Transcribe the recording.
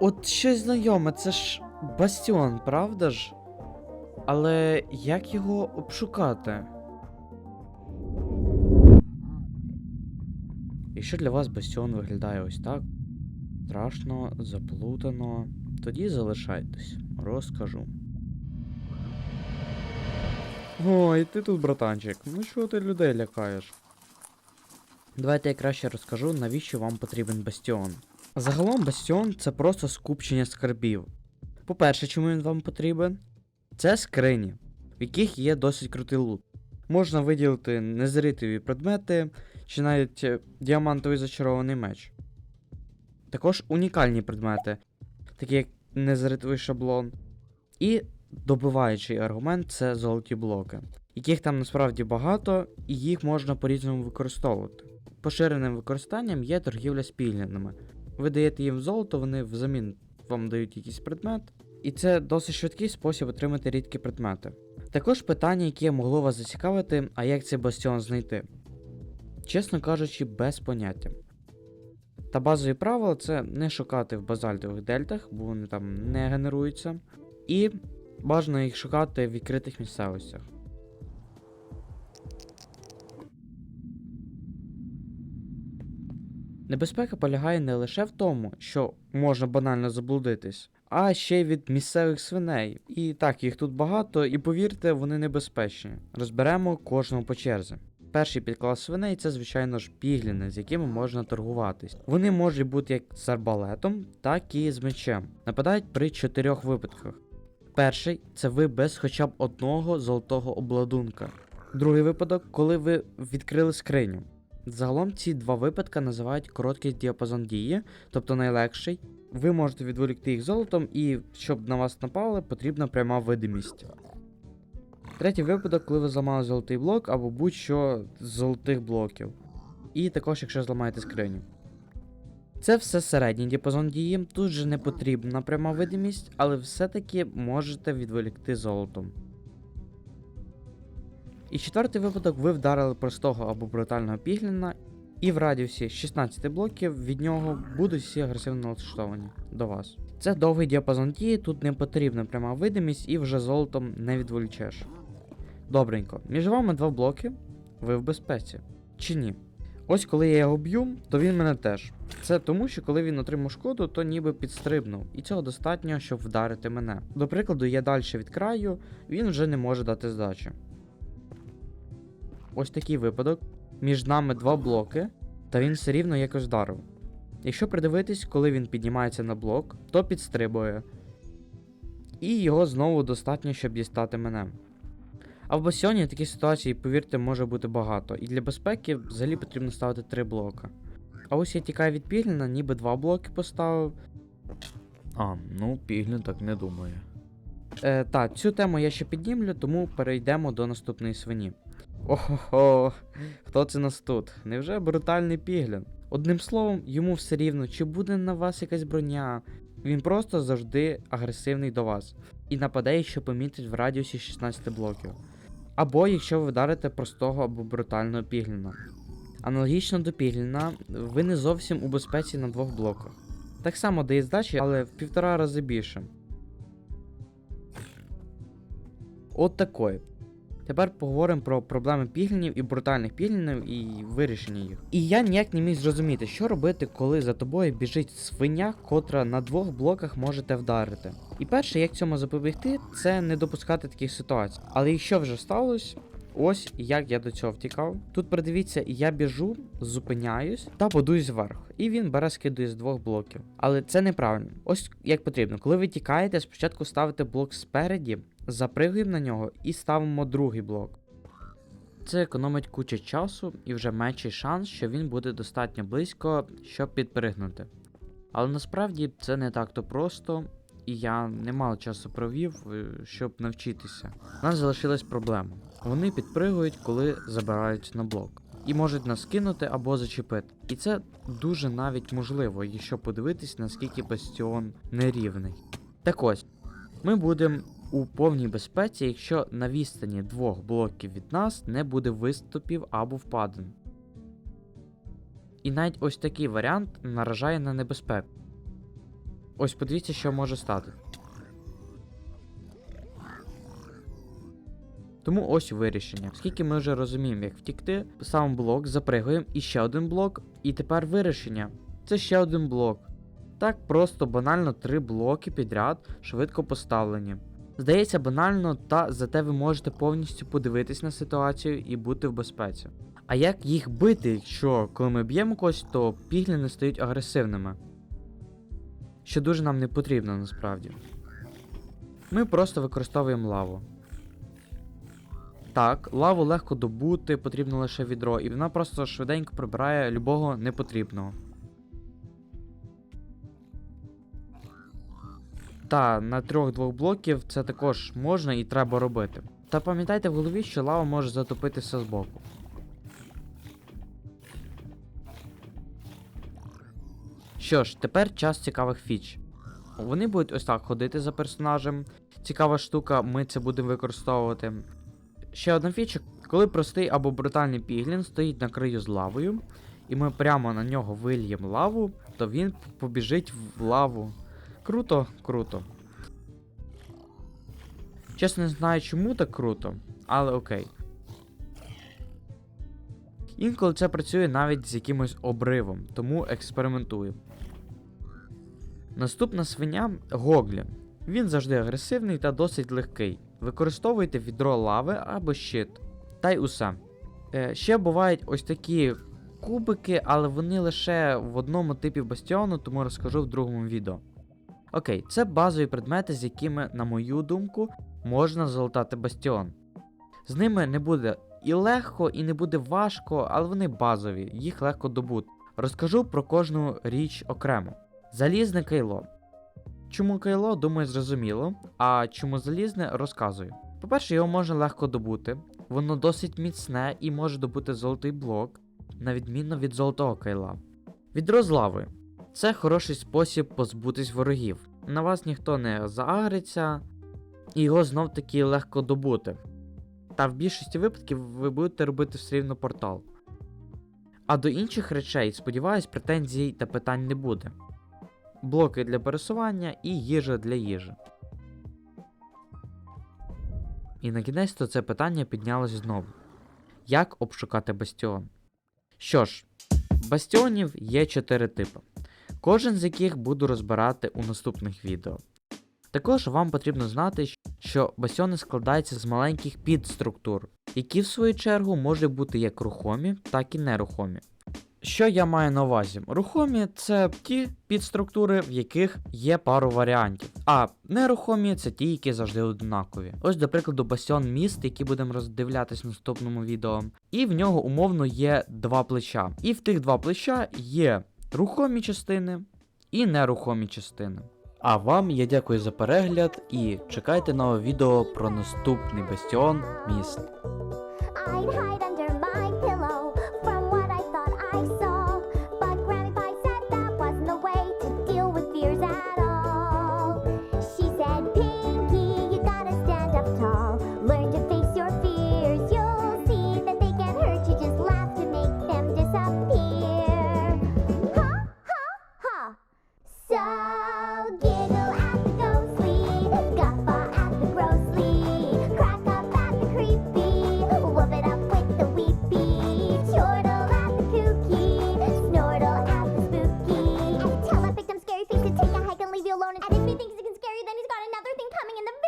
От щось знайоме, це ж бастіон, правда ж? Але як його обшукати? Якщо для вас бастіон виглядає ось так, страшно, заплутано, тоді залишайтесь, розкажу. Ой, ти тут, братанчик, ну чого ти людей лякаєш? Давайте я краще розкажу, навіщо вам потрібен бастіон. Загалом бастіон це просто скупчення скарбів. По-перше, чому він вам потрібен? Це скрині, в яких є досить крутий лут. Можна виділити незритові предмети чи навіть е, діамантовий зачарований меч. Також унікальні предмети, такі як незритовий шаблон. І добиваючий аргумент це золоті блоки, яких там насправді багато, і їх можна по-різному використовувати. Поширеним використанням є торгівля піглінами. Ви даєте їм золото, вони взамін вам дають якийсь предмет, і це досить швидкий спосіб отримати рідкі предмети. Також питання, яке могло вас зацікавити, а як цей бастіон знайти? Чесно кажучи, без поняття. Та базові правила це не шукати в базальтових дельтах, бо вони там не генеруються, і бажано їх шукати в відкритих місцевостях. Небезпека полягає не лише в тому, що можна банально заблудитись, а ще й від місцевих свиней. І так, їх тут багато, і повірте, вони небезпечні. Розберемо кожного по черзі. Перший підклас свиней це, звичайно ж, пігліни, з якими можна торгуватись. Вони можуть бути як з арбалетом, так і з мечем. Нападають при чотирьох випадках. Перший це ви без хоча б одного золотого обладунка. Другий випадок, коли ви відкрили скриню. Загалом ці два випадки називають короткий діапазон дії, тобто найлегший. Ви можете відволікти їх золотом, і щоб на вас напали, потрібна пряма видимість. Третій випадок, коли ви зламали золотий блок або будь-що з золотих блоків. І також, якщо зламаєте скриню. Це все середній діапазон дії, тут же не потрібна пряма видимість, але все-таки можете відволікти золотом. І четвертий випадок ви вдарили простого або брутального пігліна, і в радіусі 16 блоків від нього будуть всі агресивно налаштовані до вас. Це довгий діапазон дії, тут не потрібна пряма видимість і вже золотом не відволічеш. Добренько, між вами два блоки, ви в безпеці. Чи ні? Ось коли я його б'ю, то він мене теж. Це тому, що коли він отримав шкоду, то ніби підстрибнув, і цього достатньо, щоб вдарити мене. До прикладу, я далі від краю, він вже не може дати здачі. Ось такий випадок. Між нами два блоки, та він все рівно якось вдарив. Якщо придивитись, коли він піднімається на блок, то підстрибує. І його знову достатньо, щоб дістати мене. А в басіоні таких ситуацій, повірте, може бути багато, і для безпеки взагалі потрібно ставити три блока. А ось я тікаю від Пігліна, ніби два блоки поставив. А, ну, Піглін так не думає. Е, так, цю тему я ще піднімлю, тому перейдемо до наступної свині. Охо, хто це нас тут? Невже брутальний піглін? Одним словом, йому все рівно, чи буде на вас якась броня. Він просто завжди агресивний до вас і нападе, якщо помітить в радіусі 16 блоків. Або якщо ви вдарите простого або брутального пігліна. Аналогічно до пігліна, ви не зовсім у безпеці на двох блоках. Так само дає здачі, але в півтора рази більше. От такої. Тепер поговоримо про проблеми піглінів і брутальних піглінів і вирішення їх. І я ніяк не міг зрозуміти, що робити, коли за тобою біжить свиня, котра на двох блоках можете вдарити. І перше, як цьому запобігти, це не допускати таких ситуацій. Але якщо вже сталося, ось як я до цього втікав. Тут придивіться, я біжу, зупиняюсь та будуюсь вверх. І він бере скидує з двох блоків. Але це неправильно. Ось як потрібно. Коли ви тікаєте, спочатку ставите блок спереді, запригуємо на нього і ставимо другий блок. Це економить кучу часу і вже менший шанс, що він буде достатньо близько, щоб підпригнути. Але насправді це не так то просто, і я немало часу провів, е, щоб навчитися. У нас залишилась проблема. Вони підпригують, коли забирають на блок. І можуть нас кинути або зачепити. І це дуже навіть можливо, якщо подивитись, наскільки бастіон нерівний. Так ось, ми будемо у повній безпеці, якщо на відстані двох блоків від нас не буде виступів або впадин. І навіть ось такий варіант наражає на небезпеку. Ось подивіться, що може стати. Тому ось вирішення. Оскільки ми вже розуміємо, як втікти, сам блок запригуємо і ще один блок, і тепер вирішення. Це ще один блок. Так просто банально три блоки підряд швидко поставлені. Здається банально, та зате ви можете повністю подивитись на ситуацію і бути в безпеці. А як їх бити, якщо коли ми б'ємо когось, то пігліни стають агресивними? Що дуже нам не потрібно насправді. Ми просто використовуємо лаву. Так, лаву легко добути, потрібно лише відро, і вона просто швиденько прибирає любого непотрібного. Та на трьох-двох блоків це також можна і треба робити. Та пам'ятайте в голові, що лава може затопити все збоку. Що ж, тепер час цікавих фіч. Вони будуть ось так ходити за персонажем. Цікава штука, ми це будемо використовувати. Ще одна фіча, коли простий або брутальний піглін стоїть на краю з лавою, і ми прямо на нього вильємо лаву, то він побіжить в лаву. Круто, круто. Чесно не знаю, чому так круто, але окей. Інколи це працює навіть з якимось обривом, тому експериментую. Наступна свиня Гоглін. Він завжди агресивний та досить легкий. Використовуйте відро лави або щит. Та й усе. Е, ще бувають ось такі кубики, але вони лише в одному типі бастіону, тому розкажу в другому відео. Окей, це базові предмети, з якими, на мою думку, можна залатати бастіон. З ними не буде і легко, і не буде важко, але вони базові, їх легко добути. Розкажу про кожну річ окремо. Залізне кайло. Чому кайло, думаю, зрозуміло, а чому залізне розказую. По-перше, його можна легко добути, воно досить міцне і може добути золотий блок, на відміну від золотого кайла. Відро з лави. Це хороший спосіб позбутись ворогів. На вас ніхто не заагриться, і його знов таки легко добути. Та в більшості випадків ви будете робити все рівно портал. А до інших речей, сподіваюсь, претензій та питань не буде. Блоки для пересування і їжа для їжі. І на кінець то це питання піднялось знову. Як обшукати бастіон? Що ж, бастіонів є 4 типи, кожен з яких буду розбирати у наступних відео. Також вам потрібно знати, що бастіони складаються з маленьких підструктур, які в свою чергу можуть бути як рухомі, так і нерухомі. Що я маю на увазі? Рухомі це ті підструктури, в яких є пару варіантів. А нерухомі це ті, які завжди однакові. Ось, до прикладу, бастіон міст, який будемо роздивлятись в наступному відео. І в нього умовно є два плеча. І в тих два плеча є рухомі частини і нерухомі частини. А вам я дякую за перегляд і чекайте нове відео про наступний бастіон міст. So giggle at the ghostly, guffaw at the grossly, crack up at the creepy, whoop it up with the weepy, chortle at the kooky, snortle at the spooky. And tell my victim scary face to take a hike and leave you alone. And if he thinks he can scare you, then he's got another thing coming in the.